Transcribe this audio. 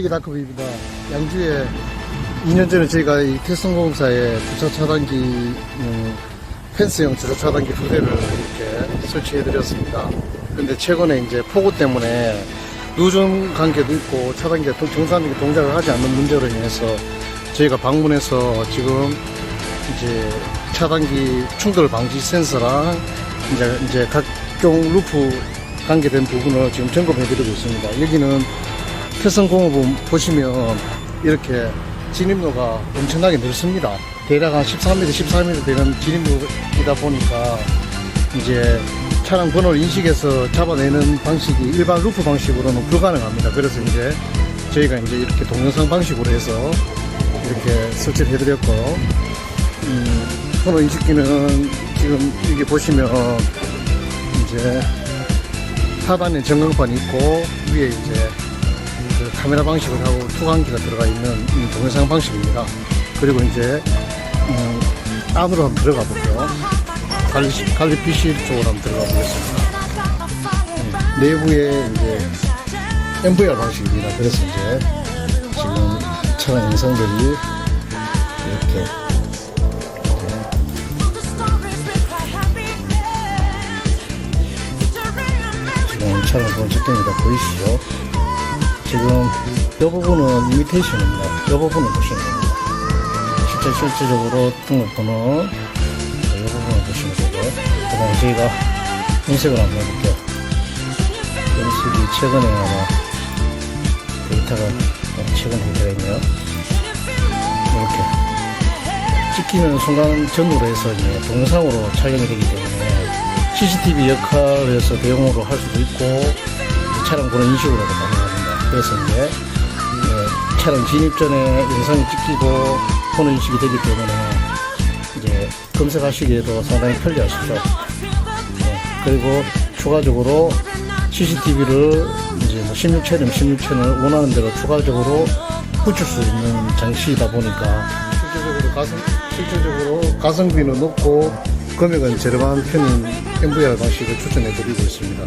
이게 다크입니다. 양주에 2년 전에 저희가 이 태성공사에 주차 차단기 음, 펜스형 주차 차단기 두 대를 이렇게 설치해 드렸습니다. 근데 최근에 이제 폭우 때문에 누전 관계도 있고 차단기가 동- 정상적인 동작을 하지 않는 문제로 인해서 저희가 방문해서 지금 이제 차단기 충돌 방지 센서랑 이제, 이제 각종 루프 관계된 부분을 지금 점검해 드리고 있습니다. 여기는 태성공업은 보시면 이렇게 진입로가 엄청나게 넓습니다. 대략 한 13m, 14m 되는 진입로이다 보니까 이제 차량 번호를 인식해서 잡아내는 방식이 일반 루프 방식으로는 불가능합니다. 그래서 이제 저희가 이제 이렇게 동영상 방식으로 해서 이렇게 설치를 해드렸고, 음, 번호 인식기는 지금 여기 보시면 이제 하단에 전광판이 있고 위에 이제 그 카메라 방식을 하고 투광기가 들어가 있는 이 동영상 방식입니다. 그리고 이제 음, 안으로 한번 들어가 볼게요. 관리, PC 쪽으로 한번 들어가 보겠습니다. 음, 내부에 이제 MVR 방식입니다. 그래서 이제 지금 차량 영상들이 이렇게 지금 차량 보는 측정이 다 보이시죠? 지금 이 부분은 이미테이션입니다. 이 부분을 보시면 됩니다. 실제 실질적으로 등록번호 이 부분을 보시면 되고 그 다음에 저희가 인식을 한번 해볼게요. 인식이 최근에 아마 데이터가 최근 데이터가 있네요. 이렇게 찍히는 순간 전후로 해서 이제 동영상으로 촬영이 되기 때문에 CCTV 역할에서 대용으로 할 수도 있고 차량 번호 인식으로도 가능합니다. 그래서 이제 예, 차량 진입 전에 영상이 찍히고 번호 인식이 되기 때문에 이제 검색하시기에도 상당히 편리하시죠. 예, 그리고 추가적으로 CCTV를 이제 뭐 16채널, 16채널 원하는 대로 추가적으로 붙일 수 있는 장치이다 보니까 실질적으로 가성, 실질적으로 가성비는 높고 금액은 저렴한 편인 MVR 방식을 추천해 드리고 있습니다.